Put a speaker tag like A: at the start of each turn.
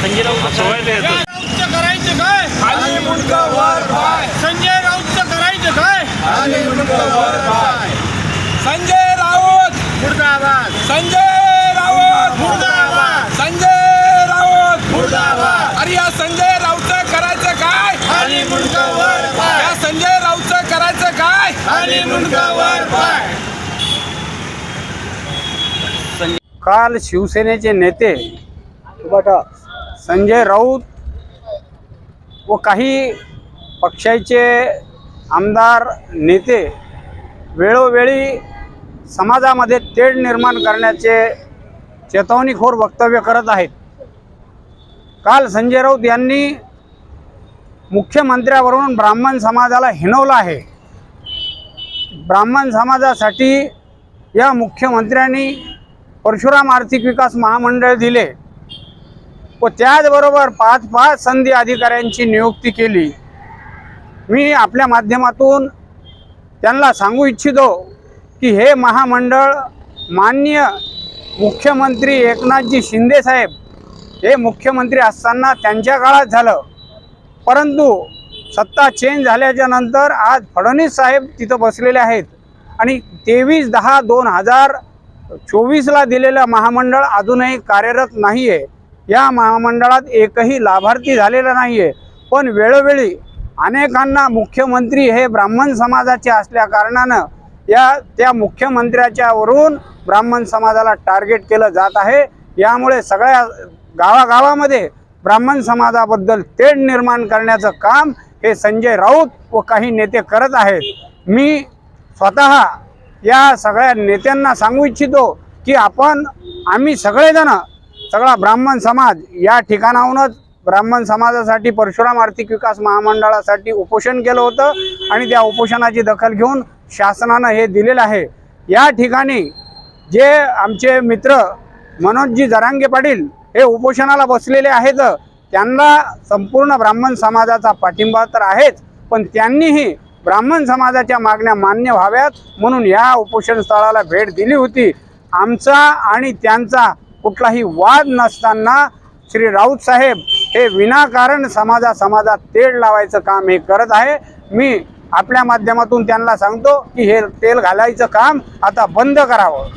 A: संजय राऊत
B: राऊतचं करायचं काय? खाली मुंडका वर पाय. संजय राऊतचं करायचं काय? संजय राऊत. मुर्दाबाद. संजय राऊत. मुर्दाबाद. संजय राऊत. मुर्दाबाद. अरे या संजय राऊतचं करायचं काय? खाली मुंडका वर पाय. या संजय राऊतचं करायचं काय? खाली मुंडका वर पाय.
C: काल शिवसेनेचे नेते संजय राऊत व काही पक्षाचे आमदार नेते वेळोवेळी समाजामध्ये तेढ निर्माण करण्याचे चेतवणीखोर वक्तव्य करत आहेत. काल संजय राऊत यांनी मुख्यमंत्र्यावरून ब्राह्मण समाजाला हिणवलं आहे. ब्राह्मण समाजासाठी या मुख्यमंत्र्यांनी परशुराम आर्थिक विकास महामंडळ दिले. व त्याचबरोबर पाच पाच संधी अधिकाऱ्यांची नियुक्ती केली. मी आपल्या माध्यमातून त्यांना सांगू इच्छितो की हे महामंडळ मान्य मुख्यमंत्री एकनाथजी शिंदेसाहेब हे मुख्यमंत्री असताना त्यांच्या काळात झालं. परंतु सत्ता चेंज झाल्याच्यानंतर आज फडणवीस साहेब तिथं बसलेले आहेत आणि तेवीस दहा दोन हजार चोवीसला दिलेलं महामंडळ अजूनही कार्यरत नाही आहे या महामंडळात एकही लाभार्थी झालेला नाही आहे पण वेळोवेळी अनेकांना मुख्यमंत्री हे ब्राह्मण समाजाचे असल्या कारणानं या त्या मुख्यमंत्र्याच्यावरून ब्राह्मण समाजाला टार्गेट केलं जात आहे. यामुळे सगळ्या गावागावामध्ये ब्राह्मण समाजाबद्दल तेढ निर्माण करण्याचं काम हे संजय राऊत व काही नेते करत आहेत. मी स्वतः या सगळ्या नेत्यांना सांगू इच्छितो की आपण आम्ही सगळेजणं सगळा ब्राह्मण समाज या ठिकाणाहूनच ब्राह्मण समाजासाठी परशुराम आर्थिक विकास महामंडळासाठी उपोषण केलं होतं आणि त्या उपोषणाची दखल घेऊन शासनानं हे दिलेलं आहे. या ठिकाणी जे आमचे मित्र मनोजजी जरांगे पाटील हे उपोषणाला बसलेले आहेत त्यांना संपूर्ण ब्राह्मण समाजाचा पाठिंबा तर आहेच पण त्यांनीही ब्राह्मण समाजाच्या मागण्या मान्य व्हाव्यात म्हणून या उपोषण स्थळाला भेट दिली होती. आमचा आणि त्यांचा कुठलाही वाद नसताना श्री राऊत साहेब हे विनाकारण समाजा समाजात तेढ लावायचं काम हे करत आहे. मी आपल्या माध्यमातून त्यांना सांगतो की हे तेल घालायचं काम आता बंद करावं.